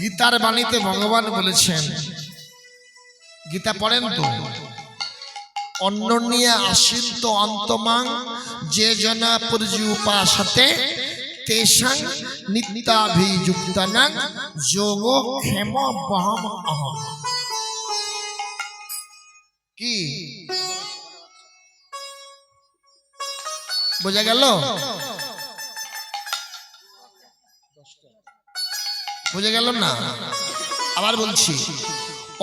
গীতার বাণীতে ভগবান বলেছেন, গীতা পড়েন তো? অন্য নিয়ে আসিন্ত অন্তমাং, যে জনা পর্যু উপাসতে তেষাং নিত্যাভিযুক্তানাং যোগ ক্ষেম বহম অহম কি? বোঝা গেল? বুঝে গেল না। আবার বলছি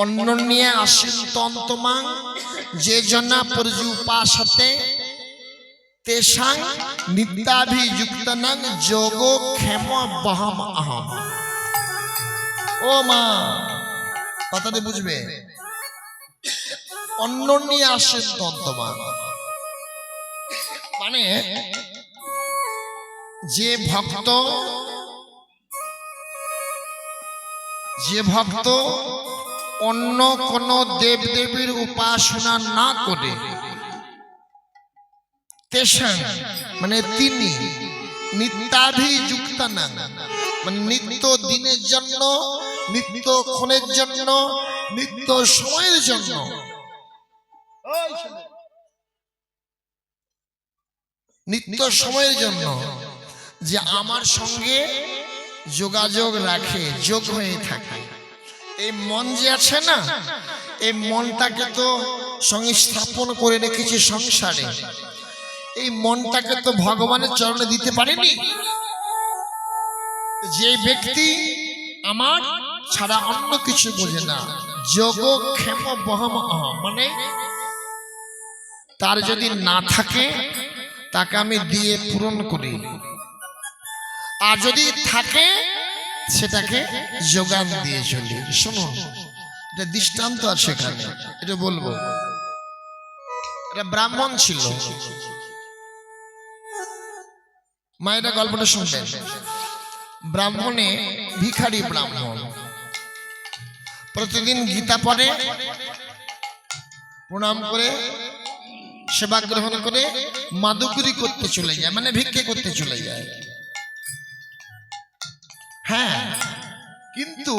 অন্য নিয়ে আসেন তন্তমাং যে জনা পরজু উপাসতে, তেষাং নিত্যাভিযুক্তনাং যোগ ক্ষেম বহম অহম ও মা, কথাটা বুঝবে? অন্য নিয়ে আসেন তন্তমাং মানে যে ভক্ত যে ভক্ত অন্য কোন দেব দেবীর উপাসনা না করে মানে তিনি নিত্যাভিযুক্ত না মানে নিত্য দিনের জন্য, নিত্য ক্ষণের জন্য, নিত্য সময়ের জন্য। নিত্য সময়ের জন্য যে আমার সঙ্গে যোগাযোগ রাখে, যোগ হয়ে থাকে। এই মন যে আছে না, এই মনটাকে তো সংস্থাপন করে রেখেছি সংসারে। এই মনটাকে তো ভগবানের চরণে দিতে পারেনি। যে ব্যক্তি আমার ছাড়া অন্য কিছু বোঝে না যোগ ক্ষেম বহম মানে তার যদি না থাকে, তাকে আমি দিয়ে পূরণ করি। আর যদি থাকে, সেটাকে যোগান দিয়ে চলি। শোনো, এটা দৃষ্টান্ত আর সেখানে। এটা বলব। এটা ব্রাহ্মণ ছিল। মায়েরা গল্পটা শুনবেন। ব্রাহ্মণে ভিখারি ব্রাহ্মণ। প্রতিদিন গীতা পড়ে, প্রণাম করে, সেবা গ্রহণ করে, মাদুকুরি করতে চলে যায় মানে ভিক্ষে করতে চলে যায়। হ্যাঁ কিন্তু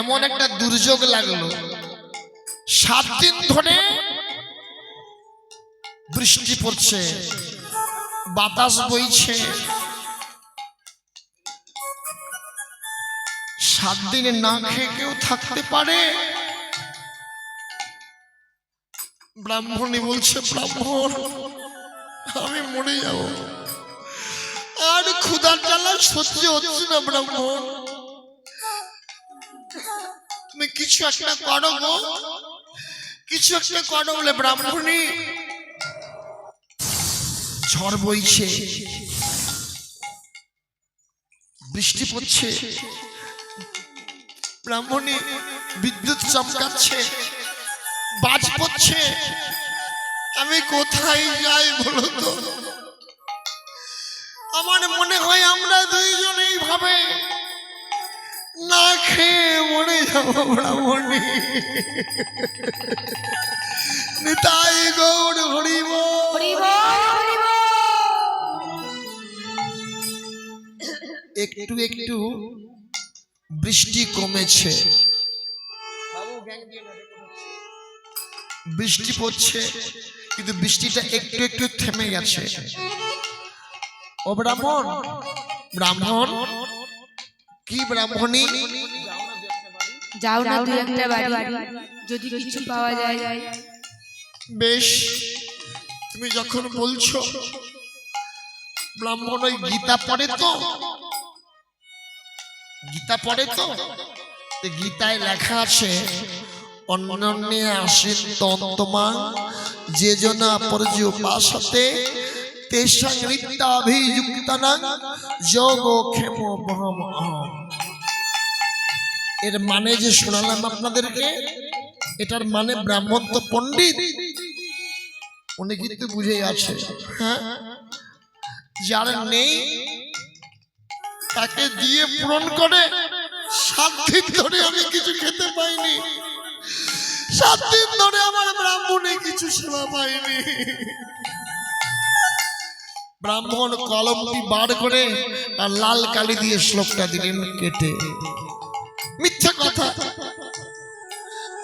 এমন একটা দুর্যোগ লাগল। সাত দিন ধরে বৃষ্টি পড়ছে, বাতাস বইছে। সাত দিনে না খেয়ে কেউ থাকতে পারে? ব্রাহ্মণী বলছে, ব্রাহ্মণ, আমি মরে যাব। ক্ষুধার জ্বালা সহ্য হচ্ছে না, ব্রাহ্মণ। তুমি কিছু একটা করো গো। কিছু একটা করো বলে ব্রাহ্মণী। ঝড় বইছে। বৃষ্টি পড়ছে। ব্রাহ্মণী, বিদ্যুৎ চমকাচ্ছে। বাজ পড়ছে। আমি কোথায় যাই বলো তো? আমার মনে হয় আমরা দুইজনেই ভাবে না খেয়ে মরে যাব ব্রাহ্মণী। নিতাই গৌড় হরিব একটু একটু বৃষ্টি কমেছে। বৃষ্টি পড়ছে কিন্তু বৃষ্টিটা একটু একটু থেমে গেছে। ও ব্রাহ্মণ। ব্রাহ্মণ? কি ব্রাহ্মণী? যাও না দুই একটা বাড়ি। যদি কিছু পাওয়া যায়। বেশ তুমি যখন বলছো ব্রাহ্মণ ওই গীতা পড়ে তো? গীতা পড়ে তো? তো গীতায় লেখা আছে অন্যন্যে আসেন তন্তমা যে জনা পরজি উপাসতে তেষাং নিত্যাভিযুক্তানাং যোগ ক্ষেম বহম এর মানে যে শোনালাম আপনাদেরকে, এটার মানে ব্রাহ্মণ তো পণ্ডিত। উনি কিন্তু বুঝে আছে হ্যাঁ? যার নেই, তাকে দিয়ে পূরণ করে সাত দিন ধরে আমি কিছু খেতে পাইনি। সাত দিন ধরে আমার ব্রাহ্মণে কিছু সেবা পাইনি। ব্রাহ্মণ কলমটি বার করে আর লাল কালি দিয়ে শ্লোকটা দিলেন কেটে। মিথ্যে কথা।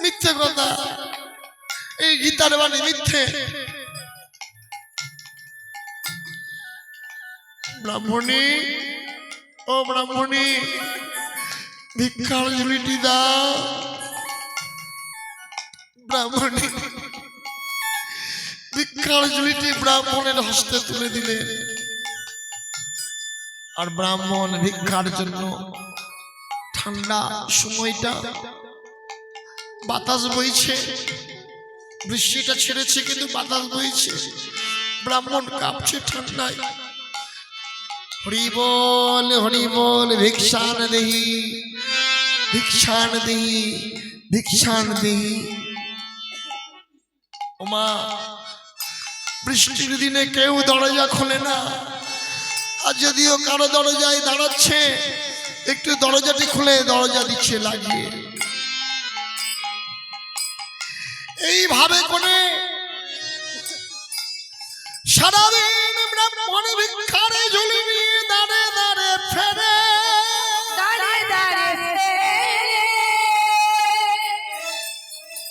মিথ্যে কথা। এই গীতার বাণী মিথ্যে। ব্রাহ্মণী, ও ব্রাহ্মণী, ভিক্ষার ঝুলিটি দাও। ব্রাহ্মণী ঝুলিটি ব্রাহ্মণের হস্তে তুলে দিলে। আর ব্রাহ্মণ ভিক্ষার জন্য ঠান্ডা সময়টা বাতাস বইছে। বৃষ্টিটা ছেড়েছে কিন্তু বাতাস বইছে। ব্রাহ্মণ কাঁপছে ঠান্ডায়। হরি বল হরি ভিক্ষান দেহি ভিক্ষান দেহি ভিক্ষান দেহি। ওমা বৃষ্টির দিনে কেউ দরজা খোলে না। আর যদিও কারও দরজায় দাঁড়াচ্ছে একটু দরজাটি খুলে দরজা দিচ্ছে লাগিয়ে। এইভাবে করে সারাদিন ব্রাহ্মণ ভিক্ষারে ঝুলি নিয়ে দাঁড়ে দাঁড়ে ফেরে।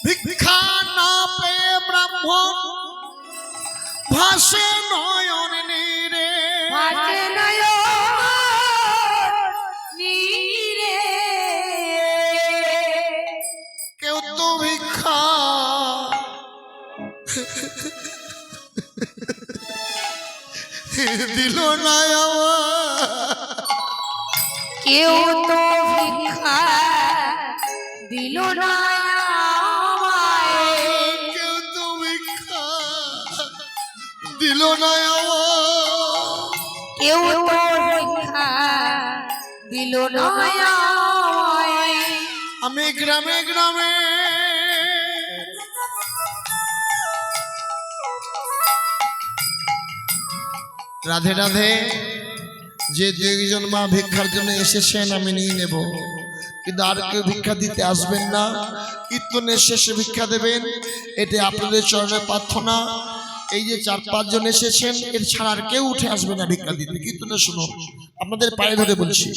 ভিক্ষা না পেয়ে ব্রাহ্মণ ভাসে নয়ন নীরে। ভাসে নয়ন নীরে। কেউ তো ভিক্ষা। দিল না কেউ তো ভিক্ষা দিল না না আমার কেউ তো ভিক্ষা দিল না। আমি গ্রামে গ্রামে রাধে রাধে যে দুইজন মা ভিক্ষার জন্য এসেছেন আমি নিয়ে নেব। কিন্তু আর কেউ ভিক্ষা দিতে আসবেন না। কীর্তনের শেষে ভিক্ষা দেবেন এতে আপনাদের চরণে প্রার্থনা। এই যে চার, পাঁচজন এসেছেন, এর ছাড়া আর কেউ উঠে আসবে না ভিক্ষা দিতে। কিন্তু না শুনো আপনাদের পায়ে ধরে বলছি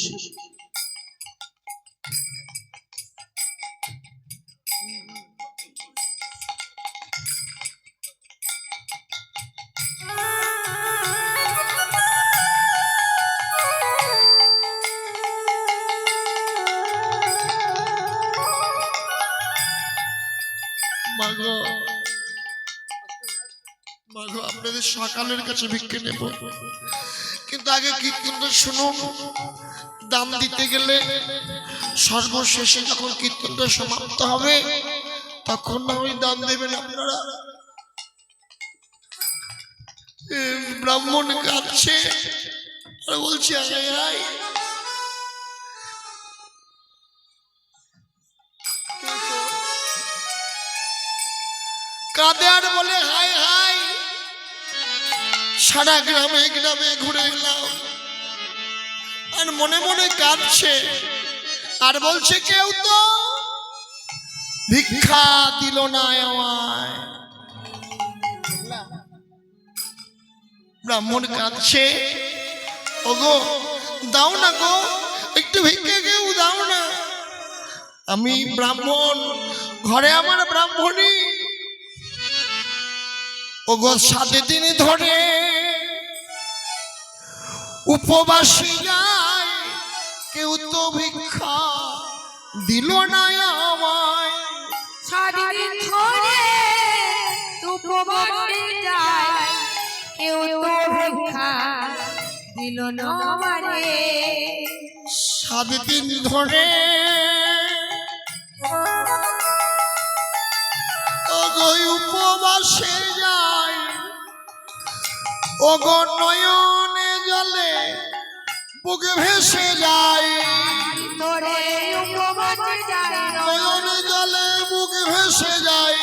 সকালের কাছে ভিক্ষে নেব। কিন্তু আগে কীর্তনটা শুনুন দাম দিতে গেলে সর্বশেষে যখন কীর্তনটা সমাপ্ত হবে, তখন না ওই দাম দেবেন আপনারা। ব্রাহ্মণ কাঁদছে বলছি কাঁদে আর বলে হাই সারা গ্রামে গ্রামে ঘুরে এলাম। আর মনে মনে কাঁদছে। আর বলছে, কেউ তো ভিক্ষা দিল না আমায়। ব্রাহ্মণ কাঁদছে। ওগো, দাও না গো, একটু ভিক্ষা কেউ দাও না। আমি ব্রাহ্মণ, ঘরে আমার ব্রাহ্মণী। ওগো সাথে তিনি ধরে উপবাসী যায় কেউ তো ভিক্ষা দিল না আমায়। সারাদিন ধরে উপবাসে যায় কেউ তো ভিক্ষা দিল না আমারে। সাত দিন ধরে ওগো উপবাসে যায় ওগো জলে বুকে ভেসে যায়। নয়নে জলে বুকে ভেসে যায়।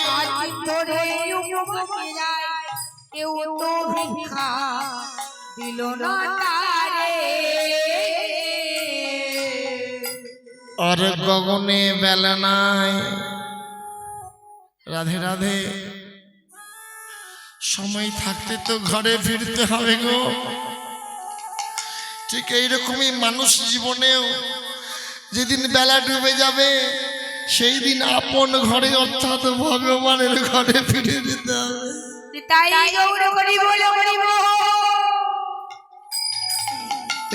কেউ তো ভিক্ষা দিল না তারে। আর গগনে বেলা নাই। রাধে রাধে। সময় থাকতে তো ঘরে ফিরতে হবে গো। ঠিক এইরকমই মানুষ জীবনেও যেদিন বেলা ডুবে যাবে সেই দিন আপন ঘরে অর্থাৎ ভগবানের ঘরে ফিরে যেতে হবে।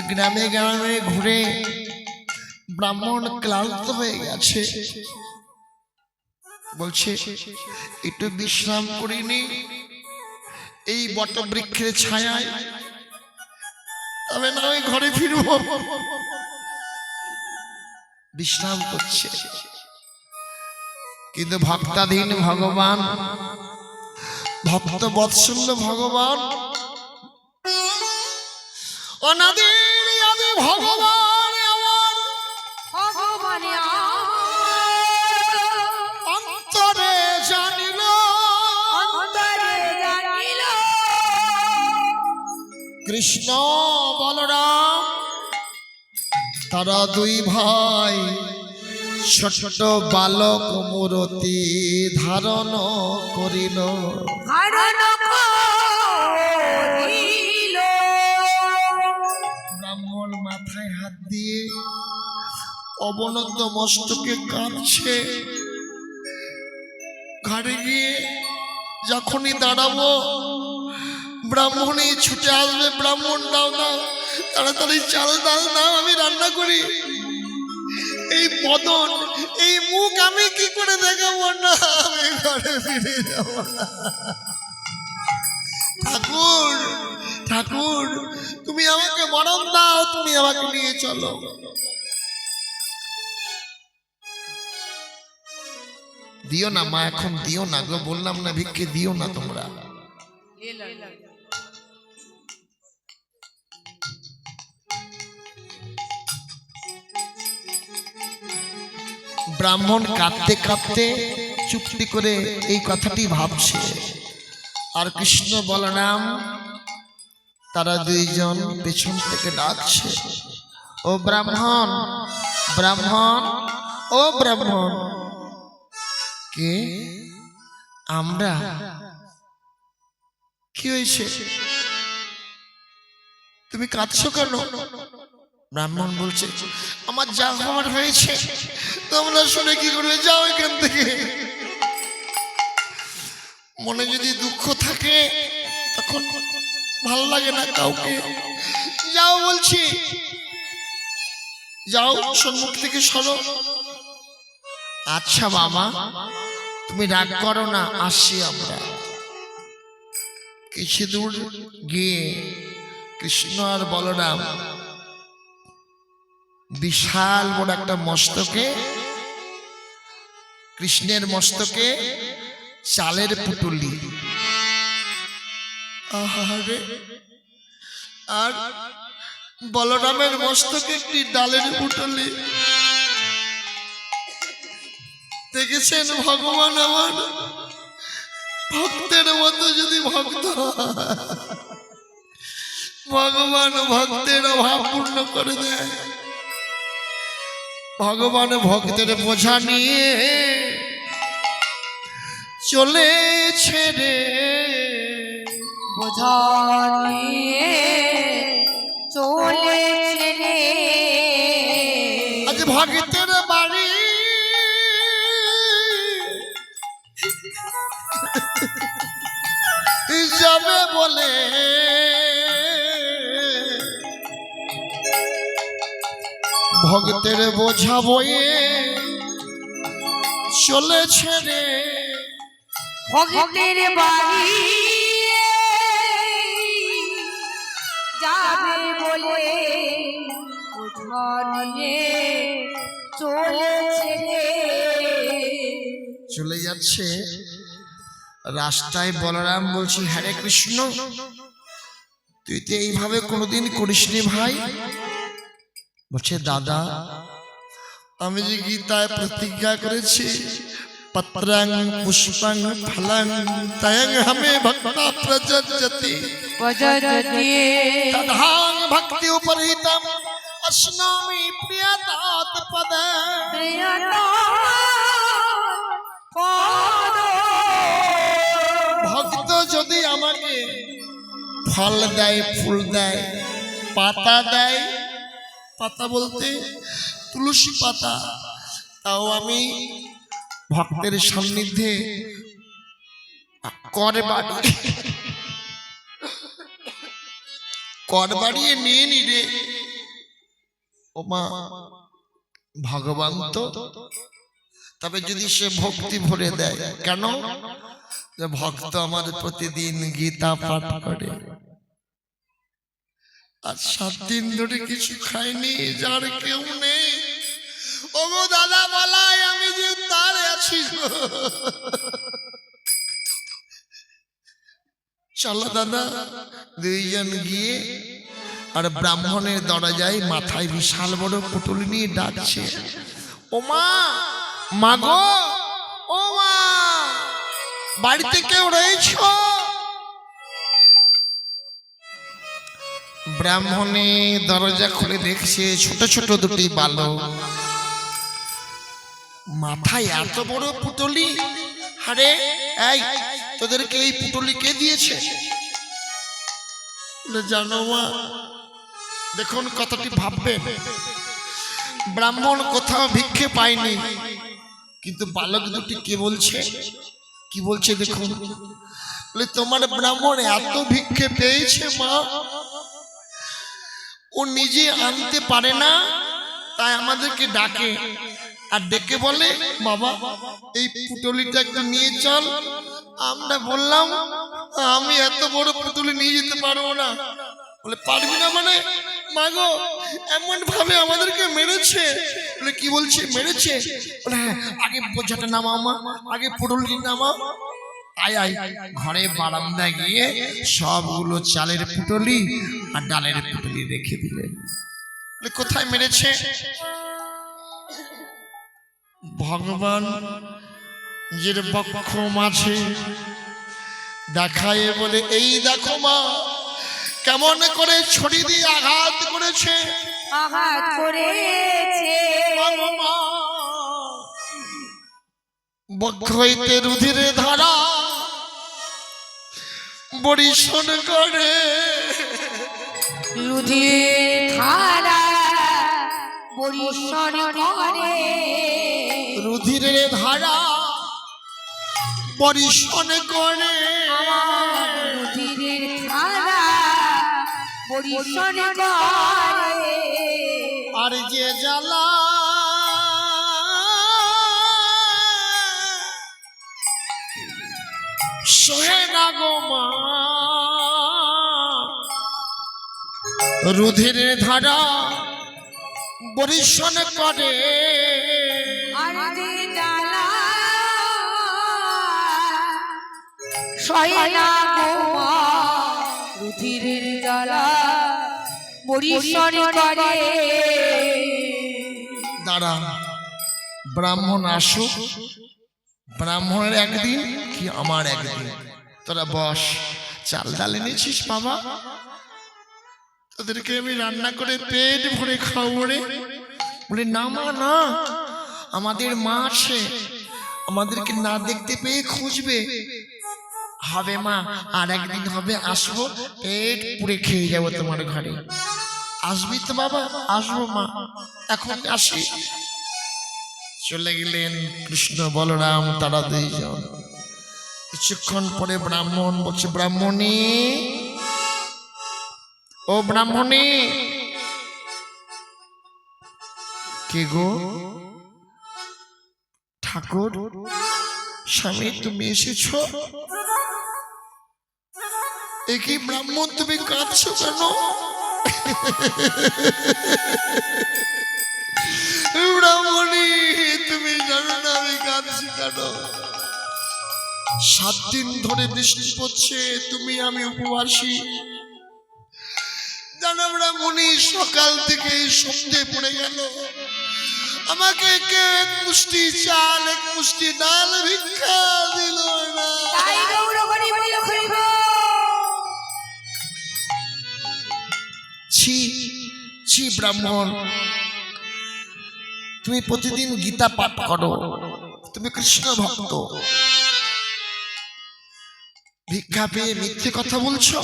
গ্রামে গ্রামে ঘুরে ব্রাহ্মণ ক্লান্ত হয়ে গেছে। বলছে একটু বিশ্রাম করিনি। এই বটবৃক্ষের ছায়ায় তবে না ওই ঘরে ফিরব। বিশ্রাম করছে। কিন্তু ভক্তাধীন ভগবান ভক্ত বৎসল্য ভগবান। অনাদি আদি ভগবান আমার। ভগবানে অন্তরে জানিল। অন্তরে জানিল। কৃষ্ণ তারা দুই ভাই ছোট ছোট বালক মূরতি ধারণ করিল। ধারণ ব্রাহ্মণ মাথায় হাত দিয়ে অবনত মস্তকে কাঁদছে। ঘাড়ে গিয়ে যখনই দাঁড়াবো ব্রাহ্মণই ছুটে আসবে ব্রাহ্মণ দাও দাও। তাড়াতাড়ি চাল ডাল দাও আমি রান্না করি। এই বদন, এই মুখ আমি কি করে দেখাবো না? আমি ঘরে ফিরে যাব। ঠাকুর ঠাকুর, তুমি আমাকে মরণ দাও, তুমি আমাকে নিয়ে চলো। দিও না মা, এখন দিও না গো, বললাম না ভিক্ষে দিও না তোমরা। ব্রাহ্মণ কাঁদতে কাঁদতে চুপটি করে এই কথাটি ভাবছে। আর কৃষ্ণ বলরাম, তারা দুইজন পেছন থেকে ডাকছে, ও ব্রাহ্মণ ব্রাহ্মণ, ও ব্রাহ্মণ, কে? আমরা? কি হয়েছে? তুমি কাঁদছো কেন? ব্রাহ্মণ বলছে, আমার যা হওয়ার হয়েছে তোমরা শুনে কি করবে যাও এখান থেকে? মনে যদি দুঃখ থাকে, তখন ভালো লাগে না কাউকে। যাও বলছি। যাও, সম্মুখ থেকে সরো। আচ্ছা বাবা তুমি রাগ করো না, আসছি আমরা। কিছু দূর গিয়ে কৃষ্ণ আর বলরাম বিশাল বড় একটা মস্তকে কৃষ্ণের মস্তকে চালের পুটুলি। আহারে আর বলরামের মস্তকে একটি ডালের পুটুলি। দেখেছেন ভগবান আমার? ভক্তের মতো যদি ভক্ত ভগবান ভক্তের অভাব পূর্ণ করে দেয়। ভগবান ভক্তের বোঝা নিয়ে চলেছে রে। বোঝা নিয়ে চলেছে রে। আজ ভক্তের বাড়ি। যাবে বলে। ভক্তের বোঝা বয়ে চলেছে রে। ভক্তের বাড়ি যাবে বলে চলে যাচ্ছে। রাস্তায় বলরাম বলছি হরে কৃষ্ণ তুই তো এইভাবে কোনোদিন করিসনি ভাই? বলছে দাদা আমি যে গীতায় প্রতিজ্ঞা করেছি পত্রাং পুষ্পাং ফলাং তয়ং হামে ভক্তা প্রজজ্জতি বজরতি তদাং ভক্তি উপরহিতম অশ্নামি প্রিয়তাত পদ ভক্ত যদি আমাকে ফল দেয় ফুল দেয় পাতা দেয় পাতা বলতে তুলসী পাতা তাও আমি ভক্তের সান্নিধ্যে কর কর বাড়িয়ে নিয়ে নি রে। ও মা, ভগবান তো। তবে যদি সে ভক্তি ভরে দেয়, কেন? যে ভক্ত আমার প্রতিদিন গীতা পাঠ করে। আর সাত দিন ধরে কিছু খাইনি যার কেউ নেই। ও দাদা বলাই আমি যে তার চলো দাদা, দুইজন গিয়ে আর ব্রাহ্মণের দরজায় মাথায় বিশাল বড় পুটুলি নিয়ে ডাকছে। ও মা মা গো ও মা বাড়িতে কেউ রয়েছ? ব্রাহ্মণে দরজা খুলে দেখছে ছোট ছোট দুটি বালক। মাথায় এত বড় পুটলি? আরে, এই, তোদেরকে এই পুটলি কে দিয়েছে? জানো মা, দেখুন কথাটি ভাববে ব্রাহ্মণ কোথাও ভিক্ষে পায়নি, কিন্তু বালক দুটি কে বলছে? কি বলছে দেখুন। তোমার ব্রাহ্মণ এত ভিক্ষে পেয়েছে মা, ও নিজে আনতে পারে না, তাই আমাদেরকে ডাকে। আর ডেকে বলে, বাবা, এই পুটলিটা একটু নিয়ে চল। আমরা বললাম, আমি এত বড় পুটলি নিয়ে যেতে পারব না। বলে, পারবি না মানে? মাগো এমন ভাবে আমাদেরকে মেরেছে। বলে, কি বলছে? মেরেছে। বলে হ্যাঁ আগে বোঝাটা নামা মা, আগে পুটলি নামা আয় আয়, ঘরে বারান্দায় গিয়ে সবগুলো চালের পুটলি আর ডালের পুটলি রেখে দিলেন। কোথায় মেরেছে? ভগবান নিজের বক্ষ মাঝে দেখায় বলে এই দেখো মা কেমন করে ছড়ি দিয়ে আঘাত করেছে। আঘাত করেছে। বক্ষ হইতে রুধিরে ধারা বরিশন করে। রুধির ধারা পরিসর করে। রুধিরে ধারা বরিশন করে। রুধিরের ধারা পরিসর করে। আর যে জ্বালা সোহে না গো মা। রুধিরের ধারা বরিশন করে। সয়ে না গো রুধিরের জ্বালা পরিসর করে। দাঁড়া ব্রাহ্মণ আসুক ব্রাহ্মণের একদিন কি আমার একদিন? তোরা বস চাল ডাল এনেছিস বাবা? তোদেরকে আমি রান্না করে পেট ভরে খাওয়াবো রে। বলে না মা না আমাদের মা আছে। আমাদেরকে না দেখতে পেয়ে খুঁজবে। হবে মা, আর একদিন হবে, আসব, পেট পুড়ে খেয়ে যাব তোমার ঘরে। আসবি তো বাবা, আসব মা, এখন আসি। চলে গেলেন কৃষ্ণ বলরাম, তারা দুইজন। কিছুক্ষণ পরে ব্রাহ্মণ বলছে, ব্রাহ্মণী, ও ব্রাহ্মণী, কে গো? ঠাকুর, স্বামী, তুমি এসেছ? একই ব্রাহ্মণ তুমি কাঁদছো কেন? তুমি জানো না আমি কাঁদছি কেন? সাত দিন ধরে বৃষ্টি পড়ছে, তুমি আমি উপবাসী। জানো ব্রাহ্মণী, সকাল থেকে সন্ধে পড়ে গেল। আমাকে কে এক মুষ্টি চাল, এক মুষ্টি ডাল ভিক্ষা দিল না। ছি ছি ব্রাহ্মণ। তুমি প্রতিদিন গীতা পাঠ করো। তুমি কৃষ্ণ ভক্ত। ভিক্ষা পেয়ে মিথ্যে কথা বলছো?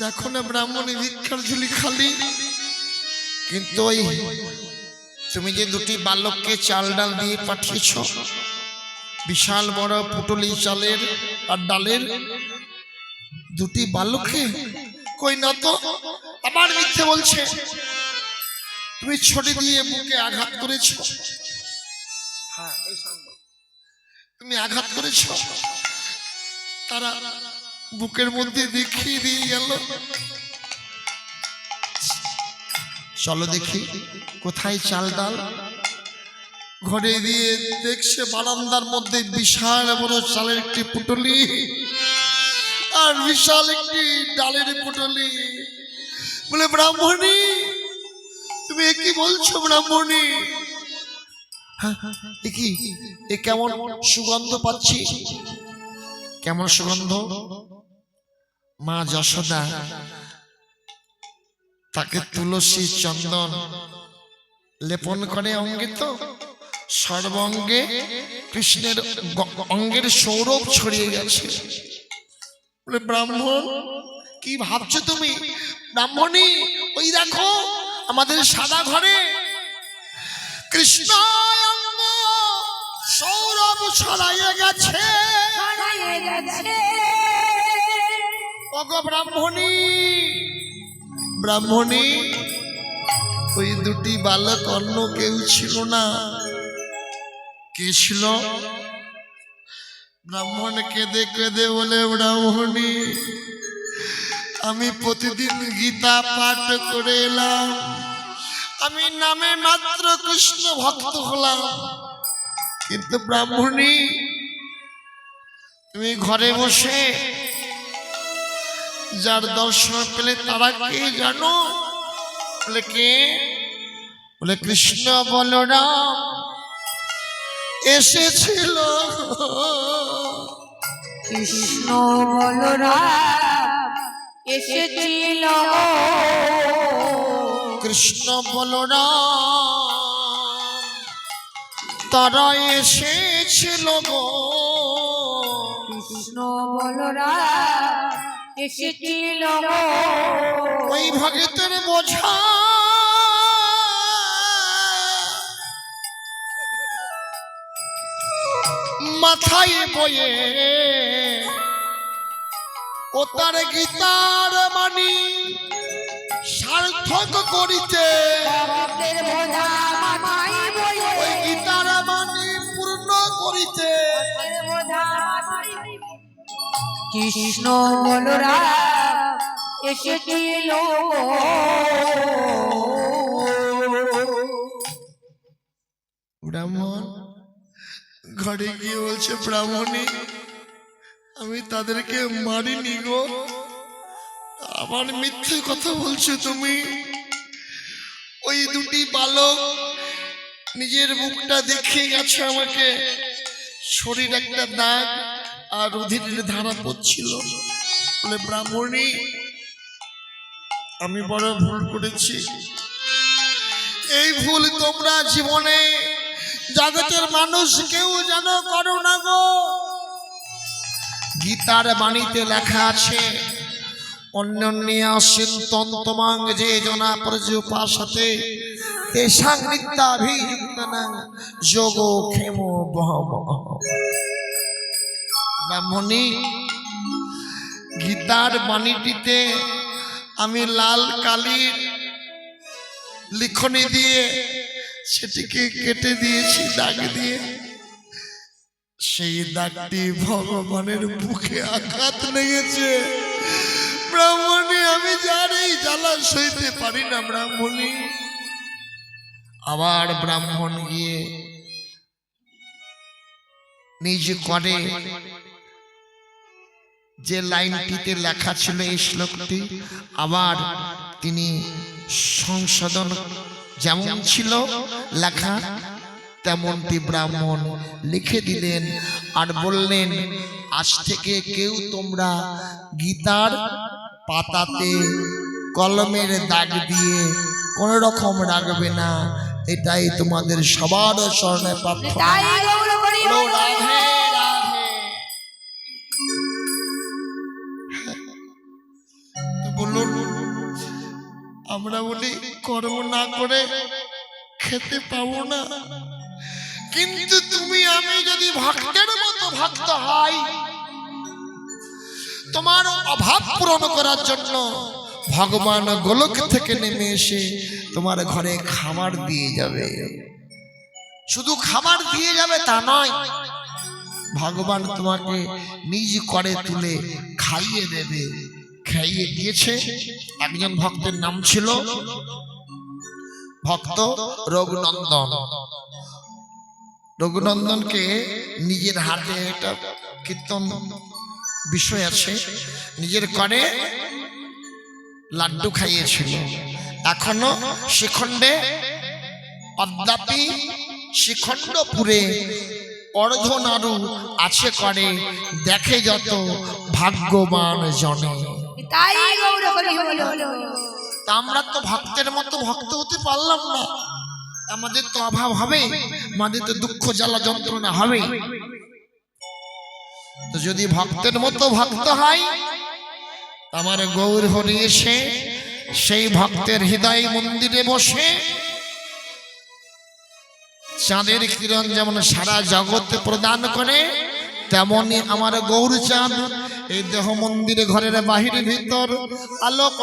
দেখো না ব্রাহ্মণী, ভিক্ষার ঝুলি খালি। কিন্তু ওই তুমি যে দুটি বালককে চাল ডাল দিয়ে পাঠিয়েছ, বিশাল বড় পুটলি চালের আর ডালের, দুটি বালককে কই না তো? আবার মিথ্যে বলছে। তুমি ছড়ি দিয়ে বুকে আঘাত করেছ। হ্যাঁ, তুমি আঘাত করেছ। তারা বুকের মধ্যে দেখিয়ে দিয়ে গেল। চলো দেখি কোথায় চাল ডাল ঘরে দিয়ে দেখছে বারান্দার মধ্যে বিশাল বড় চালের একটি পুটলি। আর বিশাল একটি ডালের পুটলি। বলে ব্রাহ্মণী তুমি কি বলছো ব্রাহ্মণী? হ্যাঁ, কি এ কেমন সুগন্ধ পাচ্ছি? কেমন সুগন্ধ? মা যশোদা তাকে তুলসী চন্দন লেপন করে অঙ্গে তো সর্বঙ্গে কৃষ্ণের অঙ্গের সৌরভ ছড়িয়ে গেছে। বলে ব্রাহ্মণ কি ভাবছ তুমি? ব্রাহ্মণী ওই দেখো আমাদের সাদা ঘরে কৃষ্ণ সৌরভ ছড়াইয়ে গেছে। ব্রাহ্মণী ব্রাহ্মণী ওই দুটি বালক অন্য কেউ ছিল না। কে ছিল? ব্রাহ্মণ কেঁদে কেঁদে বলে ব্রাহ্মণী আমি প্রতিদিন গীতা পাঠ করে এলাম। আমি নামে মাত্র কৃষ্ণ ভক্ত হলাম। কিন্তু ব্রাহ্মণী, তুমি ঘরে বসে যার দর্শন পেলে তারা কে জানো? বলে কে? বলে কৃষ্ণ বলরাম। এসেছিল। কৃষ্ণ বলরাম এসেছিল। কৃষ্ণ বলরাম তারা এসেছিল গো। কৃষ্ণ বলরাম এসেছিল ওই ভগতের বোঝা মাথায় বয়ে ও তার গীতার মানি সার্থক করিতে। ওই গীতার মানি পূর্ণ করিতে। কৃষ্ণ বলরাম এসেছিল। ব্রাহ্মণ ঘরে গিয়ে বলছে, ব্রাহ্মণী, আমি তাদেরকে মারিনি গো। আবার মিথ্যে কথা বলছো তুমি। ওই দুটি বালক নিজের মুখটা দেখে গেছে আমাকে। শরীর একটা দাগ আর রুধিরের ধারা পড়ছিল। বলে, ব্রাহ্মণী, আমি বড় ভুল করেছি। এই ভুল তোমরা জীবনে জগতের মানুষ কেউ যেন করো না গো। গীতার বাণীতে লেখা আছে, অন্যন্যা চিন্তন্তমাং যে জনা প্রজুপাসতে তেষাং নিত্যাভিযুক্তানাং যোগ ক্ষেম বহম। ব্রাহ্মণী গীতার বাণীটিতে আমি লাল কালির লিখনি দিয়ে সেটিকে কেটে দিয়েছি, দাগ দিয়ে। সেই দাগটি ভগবানের বুকে আঘাত লেগেছে। ব্রাহ্মণী, আমি জানি, জ্বালা সইতে পারি না ব্রাহ্মণী। আবার ব্রাহ্মণ গিয়ে নিজ করে যে লাইনটিতে লেখা ছিল এই শ্লোকটি, আবার তিনি সংশোধন যেমন ছিল লেখা তেমনটি ব্রাহ্মণ লিখে দিলেন। আর বললেন আজ থেকে কেউ তোমরা গীতার পাতাতে কলমের দাগ দিয়ে কোন রকম রাখবে না। এটাই তোমাদের সবার স্মরণে প্রার্থনা। বলুন আমরা বলি কর্ম না করে খেতে পাবো না। কিন্তু তুমি আমি যদি ভক্তের মতো ভক্ত হয় তোমার অভাব পূরণ করার জন্য ভগবান গোলক থেকে নেমে এসে তোমার ঘরে খাবার দিয়ে যাবে। শুধু খাবার দিয়ে যাবে তা নয়, ভগবান তোমাকে নিজ করে তুলে খাইয়ে দেবে। খাইয়ে দিয়েছে। একজন ভক্তের নাম ছিল ভক্ত রঘুনন্দন। রঘুনন্দনকে নিজের হাতে একটা কীর্তন বিষয় আছে। নিজের করে লাড্ডু খাইয়েছিল। এখনও শিখণ্ডে, অদ্যাপি শিখণ্ডপুরে অর্ধনারু আছে করে, দেখে যত ভাগ্যবান জনে। তাই তা আমরা তো ভক্তের মতো ভক্ত হতে পারলাম না। আমাদের তো অভাব হবে, আমাদের তো দুঃখ জ্বালা যন্ত্রণা হবে। তো যদি ভক্তের মতো ভক্ত হয়, আমার গৌর হরি এসে সেই ভক্তের হৃদয় মন্দিরে বসে চাঁদের কিরণ যেমন সারা জগতে প্রদান করে, তেমনি আমার গৌর চাঁদ এই দেহ মন্দিরে ঘরের বাহির ভিতর আলোক